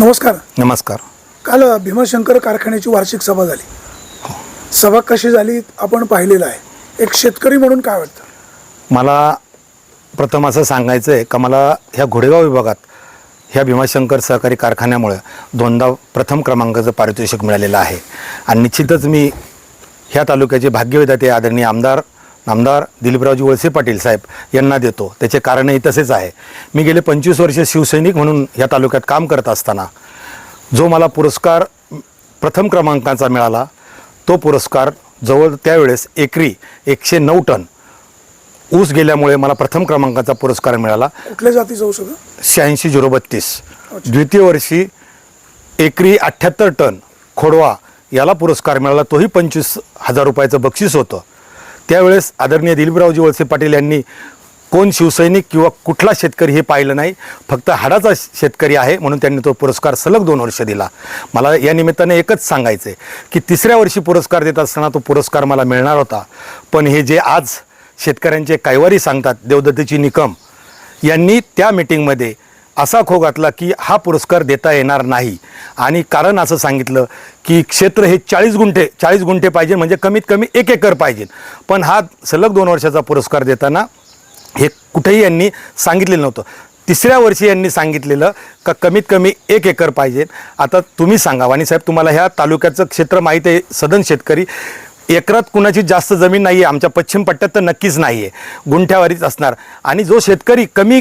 नमस्कार. नमस्कार. काल भीमाशंकर कारखान्याची वार्षिक सभा झाली. सभा कशी झाली आपण पाहिलेलं आहे. एक शेतकरी म्हणून काय वाटतं? मला प्रथम असं सांगायचं आहे का मला ह्या घोडेगाव विभागात ह्या भीमाशंकर सहकारी कारखान्यामुळे दोनदा प्रथम क्रमांकाचं पारितोषिक मिळालेलं आहे. आणि निश्चितच मी ह्या तालुक्याचे भाग्यविधाते आदरणीय आमदार आमदार दिलीपरावजी वळसे पाटील साहेब यांना देतो. त्याचे कारणही तसेच आहे. मी गेले पंचवीस वर्ष शिवसैनिक म्हणून ह्या तालुक्यात काम करत असताना जो मला पुरस्कार प्रथम क्रमांकाचा मिळाला तो पुरस्कार जवळ त्यावेळेस एकरी एकशे नऊ टन ऊस गेल्यामुळे मला प्रथम क्रमांकाचा पुरस्कार मिळाला. कुठल्या जातीचं औषध शहाऐंशी झिरो बत्तीस. द्वितीय वर्षी एकरी अठ्ठ्याहत्तर टन खोडवा याला पुरस्कार मिळाला. तोही पंचवीस हजार रुपयाचं बक्षीस होतं. त्यावेळेस आदरणीय दिलीपरावजी वळसे पाटील यांनी कोण शिवसैनिक किंवा कुठला शेतकरी हे पाहिलं नाही फक्त हाडाचा शेतकरी आहे म्हणून त्यांनी तो पुरस्कार सलग दोन वर्ष दिला. मला या निमित्ताने एकच सांगायचं आहे की तिसऱ्या वर्षी पुरस्कार देत असताना तो पुरस्कार मला मिळणार होता. पण हे जे आज शेतकऱ्यांचे कैवारी सांगतात देवदत्तीची निकम यांनी त्या मीटिंगमध्ये असा खो घातला की हा पुरस्कार देता येणार नाही. आणि कारण असं सांगितलं की क्षेत्र हे चाळीस गुंठे चाळीस गुंठे पाहिजे म्हणजे कमीत कमी एक एकर पाहिजे. पण हा सलग दोन वर्षाचा पुरस्कार देताना हे कुठेही यांनी सांगितलेलं नव्हतं. तिसऱ्या वर्षी यांनी सांगितलेलं का कमीत कमी एक एकर पाहिजे. आता तुम्ही सांगा वाणी साहेब तुम्हाला ह्या तालुक्याचं क्षेत्र माहीत आहे सदन शेतकरी. एकरात कुणाची जास्त जमीन नाही आहे आमच्या पश्चिम पट्ट्यात तर नक्कीच नाही आहे गुंठ्यावारीच असणार. आणि जो शेतकरी कमी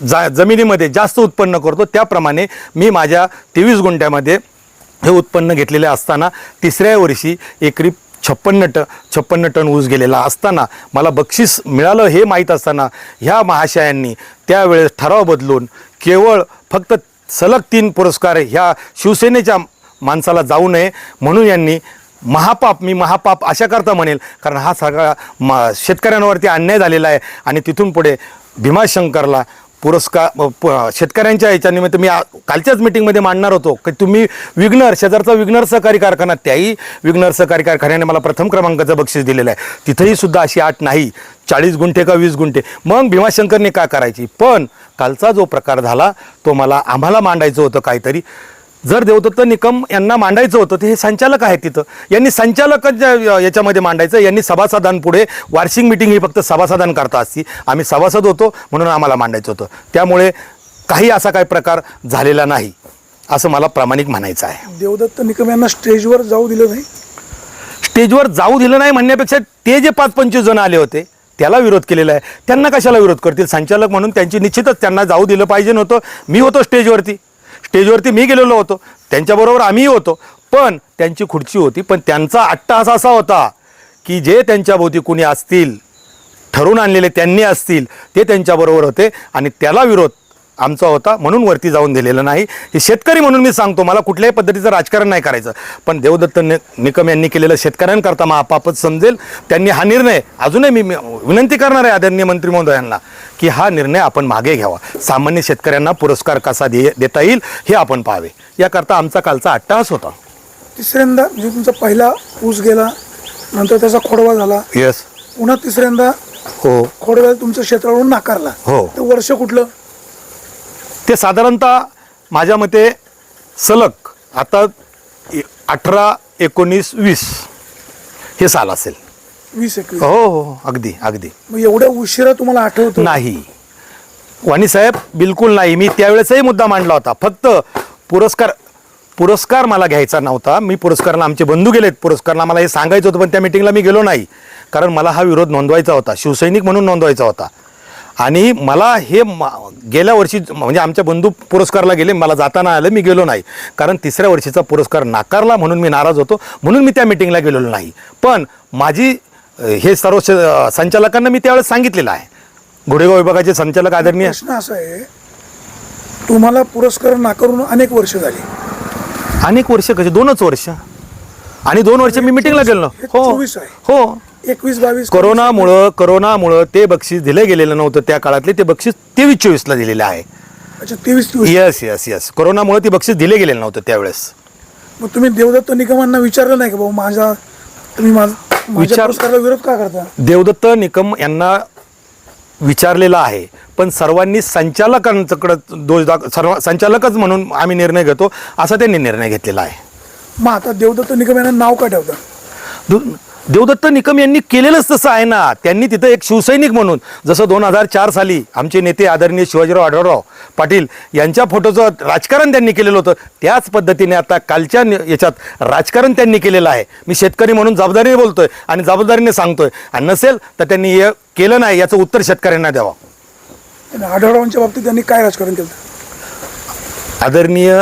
जा जमिनीमध्ये जास्त उत्पन्न करतो त्याप्रमाणे मी माझ्या तेवीस गुंठ्यामध्ये हे उत्पन्न घेतलेले असताना तिसऱ्या वर्षी एकरी छप्पन्न ट छप्पन्न टन ऊस गेलेला असताना मला बक्षीस मिळालं हे माहीत असताना ह्या महाशयांनी त्यावेळेस ठराव बदलून केवळ फक्त सलग तीन पुरस्कार ह्या शिवसेनेच्या माणसाला जाऊ नये म्हणून यांनी महापाप मी महापाप अशा करता म्हणेल कारण हा सगळा मा शेतकऱ्यांवरती अन्याय झालेला आहे आणि तिथून पुढे भीमाशंकरला पुरस्कार प- शेतकऱ्यांच्या याच्यानिमित्त मी कालच्याच मिटिंगमध्ये मांडणार होतो. की तुम्ही विग्नर शेजारचा विग्नर सहकारी कारखाना त्याही विग्नर सहकारी कारखान्याने मला प्रथम क्रमांकाचं बक्षीस दिलेलं आहे. तिथेही सुद्धा अशी आठ नाही चाळीस गुंठे का वीस गुंठे. मग भीमाशंकरने का करायची? पण कालचा जो प्रकार झाला तो मला आम्हाला मांडायचं होतं काहीतरी. जर देवदत्त निकम यांना मांडायचं होतं ते हे संचालक आहेत तिथं. यांनी संचालकांच्या याच्यामध्ये मांडायचं. यांनी सभासदांपुढे वार्षिक मिटिंग ही फक्त सभासदांकरता असती आम्ही सभासद होतो म्हणून आम्हाला मांडायचं होतं. त्यामुळे काही असा काही प्रकार झालेला नाही असं मला प्रामाणिक म्हणायचं आहे. देवदत्त निकम यांना स्टेजवर जाऊ दिलं नाही? स्टेजवर जाऊ दिलं नाही म्हणण्यापेक्षा ते जे पाच पंचवीस जण आले होते त्याला विरोध केलेला आहे. त्यांना कशाला विरोध करतील? संचालक म्हणून त्यांची निश्चितच त्यांना जाऊ दिलं पाहिजे नव्हतं. मी होतो स्टेजवरती. स्टेजवरती मी गेलेलो होतो. त्यांच्याबरोबर आम्हीही होतो. पण त्यांची खुर्ची होती. पण त्यांचा अट्टाहास असा होता की जे त्यांच्याभोवती कुणी असतील ठरवून आणलेले त्यांनी असतील ते त्यांच्याबरोबर होते आणि त्याला विरोध आमचा होता म्हणून वरती जाऊन दिलेलं नाही. हे शेतकरी म्हणून मी सांगतो मला कुठल्याही पद्धतीचं राजकारण नाही करायचं. पण देवदत्त नि निकम यांनी केलेलं शेतकऱ्यांकरता महापापच समजेल. त्यांनी हा निर्णय अजूनही मी विनंती करणार आहे आदरणीय मंत्री महोदयांना की हा निर्णय आपण मागे घ्यावा. सामान्य शेतकऱ्यांना पुरस्कार कसा दे देता येईल हे आपण पाहावे. याकरता आमचा कालचा अट्टाहास होता. तिसऱ्यांदा म्हणजे तुमचा पहिला ऊस गेला नंतर त्याचा खोडवा झाला. येस पुन्हा तिसऱ्यांदा हो. खोडव्याला तुमच्या क्षेत्रावरून नाकारला. हो. ते वर्ष कुठलं? ते साधारणतः माझ्या मते सलग आता अठरा एकोणीस वीस हे साल असेल. वीस एकवीस. हो हो अगदी अगदी. मग एवढ्या उशिरा तुम्हाला आठवतं नाही. वाणी साहेब बिलकुल नाही. मी त्यावेळेसही मुद्दा मांडला होता. फक्त पुरस्कार पुरस्कार मला घ्यायचा नव्हता. मी पुरस्काराला आमचे बंधू गेलेत. पुरस्काराला मला हे सांगायचं होतं पण त्या मिटिंगला मी गेलो नाही. कारण मला हा विरोध नोंदवायचा होता. शिवसैनिक म्हणून नोंदवायचा होता. आणि मला हे मा- गेल्या वर्षी म्हणजे आमच्या बंधू पुरस्कारला गेले मला जाताना आलं मी गेलो नाही. कारण तिसऱ्या वर्षीचा पुरस्कार नाकारला म्हणून मी नाराज होतो म्हणून मी त्या मिटिंगला गेलेलो नाही. पण माझी हे सर्व संचालकांना मी त्यावेळेस सांगितलेलं आहे. घोडेगाव विभागाचे संचालक आदरणीय प्रश्न असा आहे तुम्हाला पुरस्कार नाकारून अनेक वर्ष झाली. अनेक वर्ष कसे? दोनच वर्ष. आणि दोन वर्ष मी मिटिंगला गेलो. हे. हो. एकवीस बावीस कोरोनामुळं कोरोनामुळं ते बक्षीस दिलं गेलेलं नव्हतं त्या काळातले ते बक्षीस तेवीस चोवीसला दिलेलं आहे. अच्छा तेवीस येस येस येस कोरोनामुळे ते बक्षीस दिले गेलेलं नव्हतं त्यावेळेस. मग तुम्ही देवदत्त निकमांना विचारलं नाही का भाऊ माझा तुम्ही माझ माझ्या विचार- पुरस्काराला विरोध का करता? देवदत्त निकम यांना विचारलेला आहे पण सर्वांनी संचालकांकडं दोष दाख सर्व संचालकच म्हणून आम्ही निर्णय घेतो असा त्यांनी निर्णय घेतलेला आहे. मग आता देवदत्त निकम यांना नाव का ठेवता? दु- देवदत्त निकम यांनी केलेलंच तसं आहे ना. त्यांनी तिथं एक शिवसैनिक म्हणून जसं दोन हजार चार साली आमचे नेते आदरणीय शिवाजीराव आढळराव पाटील यांच्या फोटोचं राजकारण त्यांनी केलेलं होतं. त्याच पद्धतीने आता कालच्या याच्यात राजकारण त्यांनी केलेलं आहे. मी शेतकरी म्हणून जबाबदारीने बोलतोय आणि जबाबदारीने सांगतोय. आणि नसेल तर त्यांनी हे केलं नाही याचं उत्तर शेतकऱ्यांना द्यावं. आढळरावांच्या बाबतीत त्यांनी काय राजकारण केलं? आदरणीय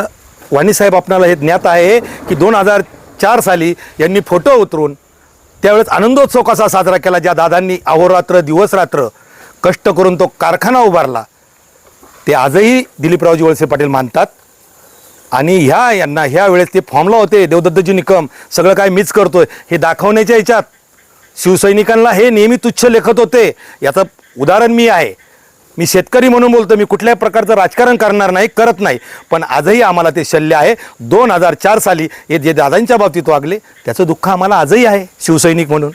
वाणीसाहेब आपणाला हे ज्ञात आहे की दोन हजार चार साली यांनी फोटो उतरून त्यावेळेस आनंदोत्सव कसा साजरा केला ज्या दादांनी अहोरात्र दिवसरात्र कष्ट करून तो कारखाना उभारला ते आजही दिलीपरावजी वळसे पाटील मानतात. आणि ह्या यांना ह्या वेळेस ते फॉर्मला होते देवदत्तजी निकम सगळं काय मीच करतोय हे दाखवण्याच्या ह्याच्यात शिवसैनिकांना हे नेहमी तुच्छ लेखत होते. याचं उदाहरण मी आहे. मी शेतकरी म्हणून बोलतो मी कुठल्याही प्रकारचं राजकारण करणार नाही करत नाही. पण आजही आम्हाला ते शल्य आहे. दोन हजार चार साली हे जे दादांच्या बाबतीत वागले त्याचं दुःख आम्हाला आजही आहे शिवसैनिक म्हणून.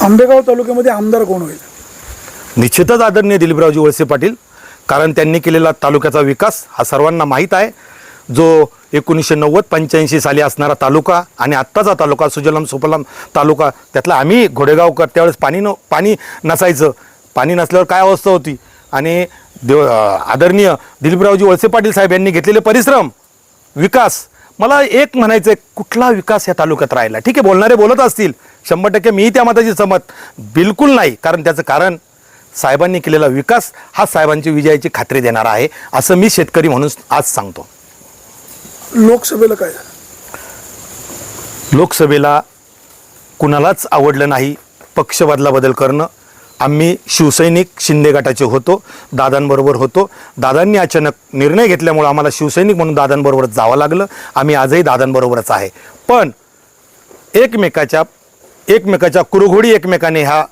आंबेगाव तालुक्यामध्ये आमदार कोण होईल? निश्चितच आदरणीय दिलीपरावजी वळसे पाटील कारण त्यांनी केलेला तालुक्याचा विकास हा सर्वांना माहीत आहे. जो एकोणीसशे नव्वद पंच्याऐंशी साली असणारा तालुका आणि आत्ताचा तालुका सुजलम सुफलम तालुका त्यातला आम्ही घोडेगावकर त्यावेळेस पाणी न पाणी नसायचं. पाणी नसल्यावर काय अवस्था होती? आणि देव आदरणीय दिलीपरावजी वळसे पाटील साहेब यांनी घेतलेले परिश्रम विकास मला एक म्हणायचं आहे कुठला विकास या तालुक्यात राहिला? ठीक आहे बोलणारे बोलत असतील. शंभर टक्के मी त्या मताची समत बिलकुल नाही. कारण त्याचं कारण साहेबांनी केलेला विकास हा साहेबांची विजयाची खात्री देणारा आहे असं मी शेतकरी म्हणून आज सांगतो. लोकसभेला काय लोकसभेला कुणालाच आवडलं नाही पक्ष बदला बदल करणं आम्ही शिवसैनिक शिंदे गटाचे होतो दादांबरोबर होतो. दादांनी अचानक निर्णय घेतल्यामुळं आम्हाला शिवसैनिक म्हणून दादांबरोबरच जावं लागलं. आम्ही आजही दादांबरोबरच आहे. पण एकमेकाच्या एकमेकाच्या कुरघोडी एकमेकाने ह्या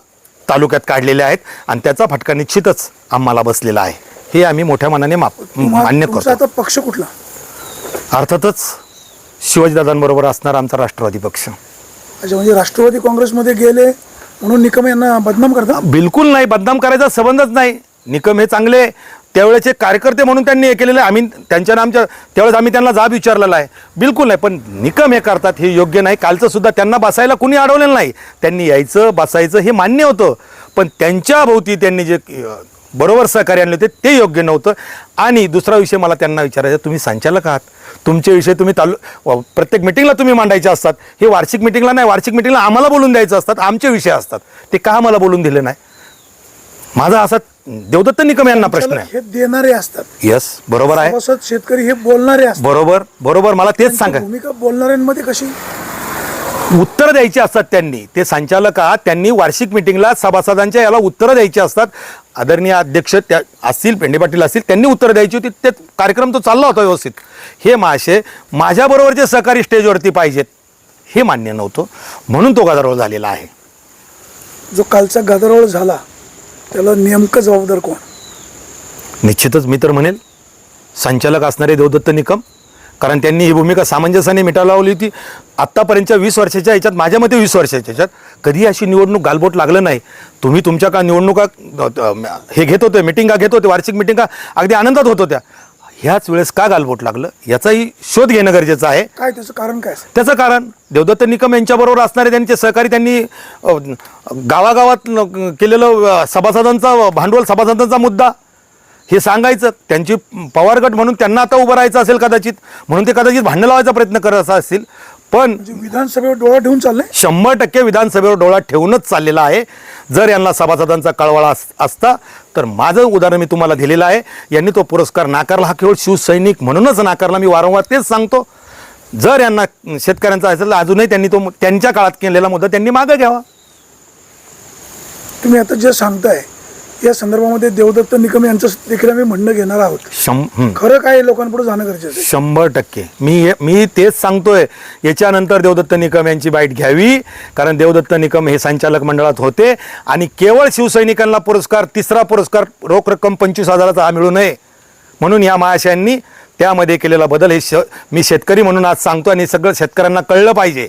तालुक्यात काढलेल्या आहेत आणि त्याचा फटका निश्चितच आम्हाला बसलेला आहे. हे आम्ही मोठ्या मनाने माप मान्य करतो. आता पक्ष कुठला? अर्थातच शिवाजीदादांबरोबर असणारा आमचा राष्ट्रवादी पक्ष. अच्छा म्हणजे राष्ट्रवादी काँग्रेसमध्ये गेले म्हणून निकम यांना बदनाम करता? बिलकुल नाही बदनाम करायचा संबंधच नाही. निकम हे चांगले त्यावेळेचे कार्यकर्ते म्हणून त्यांनी हे केलेलं आहे. आम्ही त्यांच्या आमच्या त्यावेळेस आम्ही त्यांना जाब विचारलेला आहे. बिलकुल नाही पण निकम हे करतात हे योग्य नाही. कालचं सुद्धा त्यांना बसायला कुणी अडवलेलं नाही. त्यांनी यायचं बसायचं हे मान्य होतं. पण त्यांच्या भोवती त्यांनी जे बरोबर सहकार्य आणले होते ते योग्य नव्हतं. आणि दुसरा विषय मला त्यांना विचारायचा तुम्ही संचालक आहात. तुमचे विषय तुम्ही तालु प्रत्येक मिटिंगला तुम्ही मांडायचे असतात. हे वार्षिक मिटिंगला नाही वार्षिक मिटिंगला आम्हाला बोलून द्यायचं असतात आमचे विषय असतात. ते का आम्हाला बोलून दिले नाही? माझा असा देवदत्त निकम यांना प्रश्न आहे. हे देणारे असतात. यस बरोबर आहे. शेतकरी हे बोलणारे असतात. बरोबर बरोबर. मला तेच सांगा. भूमिका बोलणाऱ्यांमध्ये कशी? उत्तर द्यायची असतात त्यांनी. ते संचालक आहात त्यांनी वार्षिक मिटिंगला सभासदांच्या याला उत्तरं द्यायची असतात. आदरणीय अध्यक्ष त्या असतील पेंडे पाटील असतील त्यांनी उत्तरं द्यायची होती. ते कार्यक्रम तो चालला होता व्यवस्थित. हे मासे माझ्याबरोबरचे सहकारी स्टेजवरती पाहिजेत हे मान्य नव्हतं. म्हणून तो गदारोळ झालेला आहे. जो कालचा गदारोळ झाला त्याला नेमकं जबाबदार कोण? निश्चितच मी तर म्हणेल संचालक असणारे देवदत्त निकम कारण त्यांनी ही भूमिका सामंजस्याने मिटायला लावली होती. आत्तापर्यंतच्या वीस वर्षाच्या ह्याच्यात माझ्या मते वीस वर्षाच्या ह्याच्यात कधी अशी निवडणूक गालबोट लागलं नाही. तुम्ही तुमच्या का निवडणुका हे घेत होते मिटिंगा घेत होते वार्षिक मिटिंगा अगदी आनंदात होत होत्या. ह्याच वेळेस का गालबोट लागलं? याचाही शोध घेणं गरजेचं आहे. काय त्याचं कारण काय त्याचं कारण देवदत्त निकम यांच्याबरोबर असणारे त्यांचे सहकारी त्यांनी गावागावात केलेलं सभासदांचा भांडवल सभासदांचा मुद्दा हे सांगायचं त्यांची पवारगट म्हणून त्यांना आता उभं राहायचं असेल कदाचित म्हणून ते कदाचित भांडण लावायचा प्रयत्न करत असं असतील पण म्हणजे विधानसभेवर डोळा ठेवून चाललंय? शंभर टक्के विधानसभेवर डोळा ठेवूनच चाललेला आहे. जर यांना सभासदांचा कळवळा अस- असता तर माझं उदाहरण मी तुम्हाला दिलेलं आहे. यांनी तो पुरस्कार नाकारला. हा केवळ शिवसैनिक म्हणूनच नाकारला. मी वारंवार तेच सांगतो. जर यांना शेतकऱ्यांचा असेल तर अजूनही त्यांनी तो त्यांच्या काळात केलेला मुद्दा त्यांनी मागं घ्यावा. तुम्ही आता जे सांगताय या संदर्भामध्ये देवदत्त निकम यांचं देखील आम्ही म्हणणं घेणार आहोत. शं हं. खरं काय लोकांपुढे जाणं गरजेचं आहे. शंभर टक्के. मी मी तेच सांगतोय. याच्यानंतर देवदत्त निकम यांची बाईट घ्यावी कारण देवदत्त निकम हे संचालक मंडळात होते आणि केवळ शिवसैनिकांना पुरस्कार तिसरा पुरस्कार रोख रक्कम पंचवीस हजाराचा हा मिळू नये. म्हणून या महाशयांनी त्यामध्ये केलेला बदल हे श मी शेतकरी म्हणून आज सांगतो आणि सगळं शेतकऱ्यांना कळलं पाहिजे.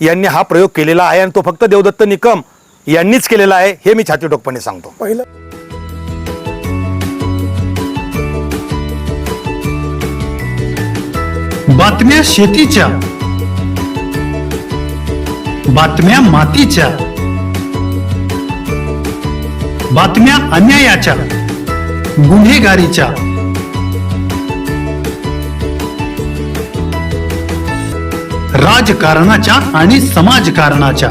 यांनी हा प्रयोग केलेला आहे आणि तो फक्त देवदत्त निकम. यांनीच केलेलं आहे हे मी छातीटोकपणे सांगतो. पहिलं बातम्या शेतीच्या. बातम्या मातीच्या. बातम्या अन्यायाच्या. गुन्हेगारीच्या. राजकारणाच्या आणि समाजकारणाच्या.